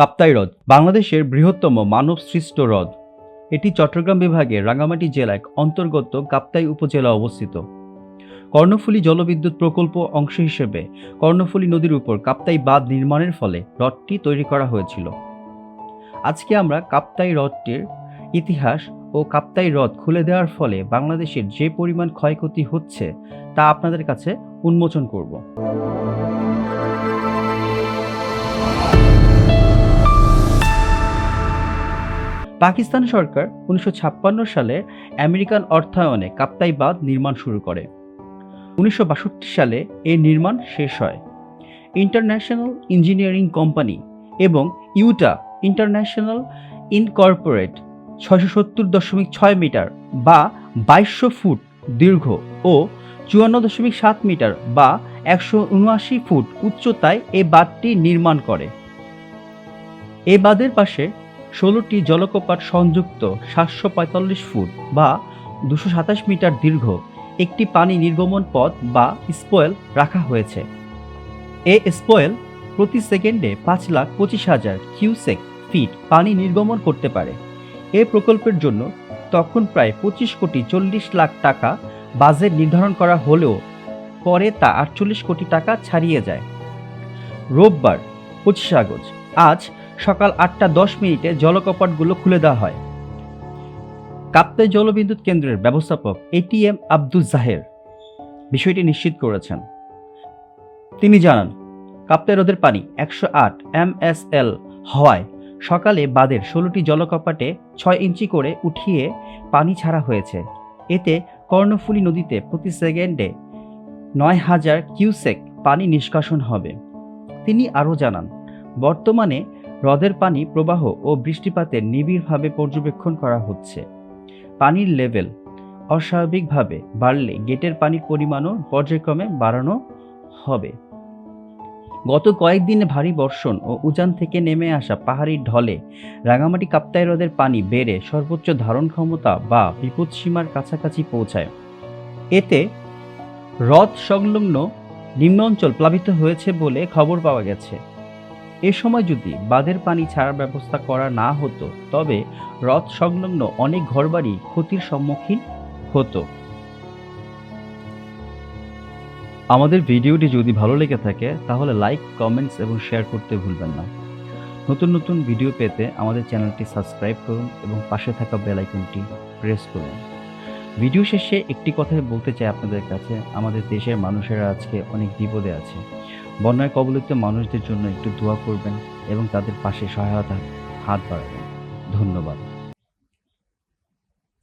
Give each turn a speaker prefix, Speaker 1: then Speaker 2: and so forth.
Speaker 1: কাপ্তাই হ্রদ, বাংলাদেশের বৃহত্তম মানব সৃষ্ট হ্রদ। এটি চট্টগ্রাম বিভাগের রাঙ্গামাটি জেলার অন্তর্গত কাপ্তাই উপজেলা অবস্থিত। কর্ণফুলী জলবিদ্যুৎ প্রকল্প অংশ হিসেবে কর্ণফুলী নদীর উপর কাপ্তাই বাঁধ নির্মাণের ফলে হ্রদটি তৈরি করা হয়েছিল। আজকে আমরা কাপ্তাই হ্রদটির ইতিহাস ও কাপ্তাই হ্রদ খুলে দেওয়ার ফলে বাংলাদেশের যে পরিমাণ ক্ষয়ক্ষতি হচ্ছে তা আপনাদের কাছে উন্মোচন করব। পাকিস্তান সরকার উনিশশো ছাপ্পান্ন সালে আমেরিকান অর্থায়নে কাপ্তাই বাঁধ নির্মাণ শুরু করে। উনিশশো বাষট্টি সালে এর নির্মাণ শেষ হয়। ইন্টারন্যাশনাল ইঞ্জিনিয়ারিং কোম্পানি এবং ইউটা ইন্টারন্যাশনাল ইনকর্পোরেট ছয়শো সত্তর দশমিক ছয় মিটার বা বাইশশো ফুট দীর্ঘ ও চুয়ান্ন দশমিক সাত মিটার বা একশো উনআশি ফুট উচ্চতায় এই বাঁধটি নির্মাণ করে। এ বাঁধের পাশে ষোলোটি জলকপাট সংযুক্ত সাতশো পঁয়তাল্লিশ ফুট বা দুশো সাতাশ মিটার দীর্ঘ একটি পানি নির্গমন পথ বা স্পয়েল রাখা হয়েছে। এ স্পয়েল প্রতি সেকেন্ডে পাঁচ লাখ পঁচিশ হাজার কিউসেক ফিট পানি নির্গমন করতে পারে। এ প্রকল্পের জন্য তখন প্রায় পঁচিশ কোটি চল্লিশ লাখ টাকা বাজেট নির্ধারণ করা হলেও পরে তা আটচল্লিশ কোটি টাকা ছাড়িয়ে যায়। রোববার পঁচিশে আগস্ট, আজ সকাল আটটা দশ মিনিটে জলকপাটগুলো খুলে দেওয়া হয়। কাপ্তাই জলবিদ্যুৎ কেন্দ্রের ব্যবস্থাপক এটিএম আব্দুল জাহের বিষয়টি নিশ্চিত করেছেন। তিনি জানান কাপ্তাই হ্রদের পানি একশো আট এমএসএল হওয়ায় সকালে বাঁধের ষোলোটি জলকপাটে ছয় ইঞ্চি করে উঠিয়ে পানি ছাড়া হয়েছে। এতে কর্ণফুলী নদীতে প্রতি সেকেন্ডে নয় হাজার কিউসেক পানি নিষ্কাশন হবে। তিনি আরও জানান, বর্তমানে হ্রদের পানি প্রবাহ ও বৃষ্টিপাতের নিবিড়ভাবে পর্যবেক্ষণ করা হচ্ছে। পানির লেভেল অস্বাভাবিকভাবে বাড়লে গেটের পানির পরিমাণও পর্যায়ক্রমে বাড়ানো হবে। গত কয়েকদিনে ভারী বর্ষণ ও উজান থেকে নেমে আসা পাহাড়ি ঢলে রাঙামাটি কাপ্তাই হ্রদের পানি বেড়ে সর্বোচ্চ ধারণ ক্ষমতা বা বিপদসীমার কাছাকাছি পৌঁছায়। এতে হ্রদ সংলগ্ন নিম্ন অঞ্চল প্লাবিত হয়েছে বলে খবর পাওয়া গেছে। এ সময় যদি বাঁধের পানি ছাড়ার ব্যবস্থা করা না হতো, তবে হ্রদ সংলগ্ন অনেক ঘরবাড়ি ক্ষতির সম্মুখীন হতো। আমাদের ভিডিওটি যদি ভালো লেগে থাকে, তাহলে লাইক, কমেন্টস এবং শেয়ার করতে ভুলবেন না। নতুন নতুন ভিডিও পেতে আমাদের চ্যানেলটি সাবস্ক্রাইব করুন এবং পাশে থাকা বেল আইকনটি প্রেস করুন। ভিডিও শেষে একটি কথাই বলতে চাই আপনাদের কাছে। আমাদের দেশের মানুষেরা আজকে অনেক বিপদে আছে। বন্যায় কবলিত মানুষদের জন্য একটু দোয়া করবেন এবং তাদের পাশে সহায়তা হাত বাড়াবেন। ধন্যবাদ।